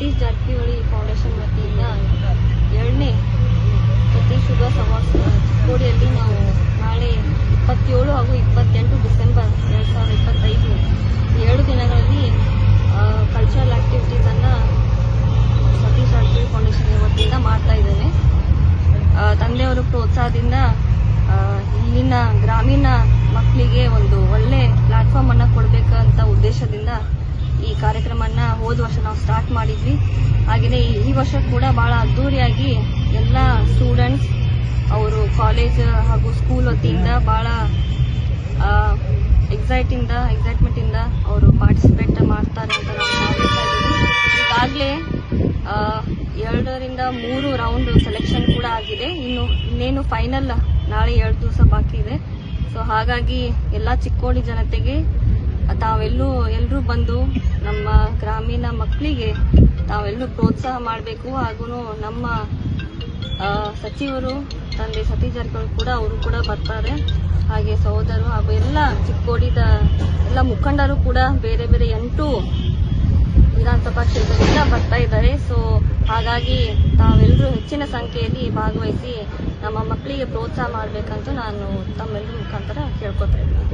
Satish Jarkiholi foundation ವತಿಯಿಂದ ಎರಡನೇ ಸತೀಶ್ ಶುಭ ಸಂವಾದ ಚಿಕ್ಕೋಡಿಯಲ್ಲಿ ನಾವು ನಾಳೆ ಇಪ್ಪತ್ತೇಳು ಹಾಗೂ ಇಪ್ಪತ್ತೆಂಟು ಡಿಸೆಂಬರ್ ಎರಡು ಸಾವಿರದ ಇಪ್ಪತ್ತೈದು ಏಳು ದಿನಗಳಲ್ಲಿ ಕಲ್ಚರಲ್ ಆಕ್ಟಿವಿಟೀಸನ್ನು ಸತೀಶ್ ಜಾರಕಿಹೊಳಿ ಫೌಂಡೇಶನ್ ವತಿಯಿಂದ ಮಾಡ್ತಾ ಇದ್ದೇನೆ. ತಂದೆಯವರ ಪ್ರೋತ್ಸಾಹದಿಂದ ಇಲ್ಲಿನ ಗ್ರಾಮೀಣ ಮಕ್ಕಳಿಗೆ ಒಂದು ಒಳ್ಳೆ ಪ್ಲಾಟ್ಫಾರ್ಮ್ ಅನ್ನ ಕೊಡಬೇಕಂತ ಉದ್ದೇಶದಿಂದ ಕಾರ್ಯಕ್ರಮನ ಹೋದ ವರ್ಷ ನಾವು ಸ್ಟಾರ್ಟ್ ಮಾಡಿದ್ವಿ. ಹಾಗೆಯೇ ಈ- ವರ್ಷ ಕೂಡ ಬಹಳ ಅದ್ದೂರಿಯಾಗಿ ಎಲ್ಲ ಸ್ಟೂಡೆಂಟ್ಸ್ ಅವರು ಕಾಲೇಜ್ ಹಾಗೂ ಸ್ಕೂಲ್ ವತಿಯಿಂದ ಬಹಳ ಎಕ್ಸೈಟಿಂದ ಎಕ್ಸೈಟ್ಮೆಂಟಿಂದ ಅವರು ಪಾರ್ಟಿಸಿಪೇಟ್ ಮಾಡ್ತಾರೆ ಅಂತ ನಾವು ಈಗಾಗಲೇ ಎರಡರಿಂದ ಮೂರು ರೌಂಡ್ ಸೆಲೆಕ್ಷನ್ ಕೂಡ ಆಗಿದೆ. ಇನ್ನು ಇನ್ನೇನು ಫೈನಲ್ ನಾಳೆ ಎರಡು ದಿವಸ ಬಾಕಿ ಇದೆ. ಸೊ ಹಾಗಾಗಿ ಎಲ್ಲ ಚಿಕ್ಕೋಡಿ ಜನತೆಗೆ ತಾವೆಲ್ಲೂ ಎಲ್ಲರೂ ಬಂದು ನಮ್ಮ ಗ್ರಾಮೀಣ ಮಕ್ಕಳಿಗೆ ತಾವೆಲ್ಲರೂ ಪ್ರೋತ್ಸಾಹ ಮಾಡಬೇಕು. ಹಾಗೂ ನಮ್ಮ ಸಚಿವರು, ತಂದೆ ಸತೀಶ್ ಜಾರಕಿಹೊಳಿ ಕೂಡ ಅವರು ಕೂಡ ಬರ್ತಾರೆ. ಹಾಗೆ ಸಹೋದರರು ಹಾಗೂ ಎಲ್ಲ ಚಿಕ್ಕೋಡಿದ ಎಲ್ಲ ಮುಖಂಡರು ಕೂಡ ಬೇರೆ ಬೇರೆ ಎಂಟು ವಿಧಾನಸಭಾ ಕ್ಷೇತ್ರದಿಂದ ಬರ್ತಾ ಇದ್ದಾರೆ. ಸೊ ಹಾಗಾಗಿ ತಾವೆಲ್ಲರೂ ಹೆಚ್ಚಿನ ಸಂಖ್ಯೆಯಲ್ಲಿ ಭಾಗವಹಿಸಿ ನಮ್ಮ ಮಕ್ಕಳಿಗೆ ಪ್ರೋತ್ಸಾಹ ಮಾಡಬೇಕಂತ ನಾನು ತಮ್ಮೆಲ್ಲರ ಮುಖಾಂತರ ಕೇಳ್ಕೊತಾ ಇದ್ದೀನಿ.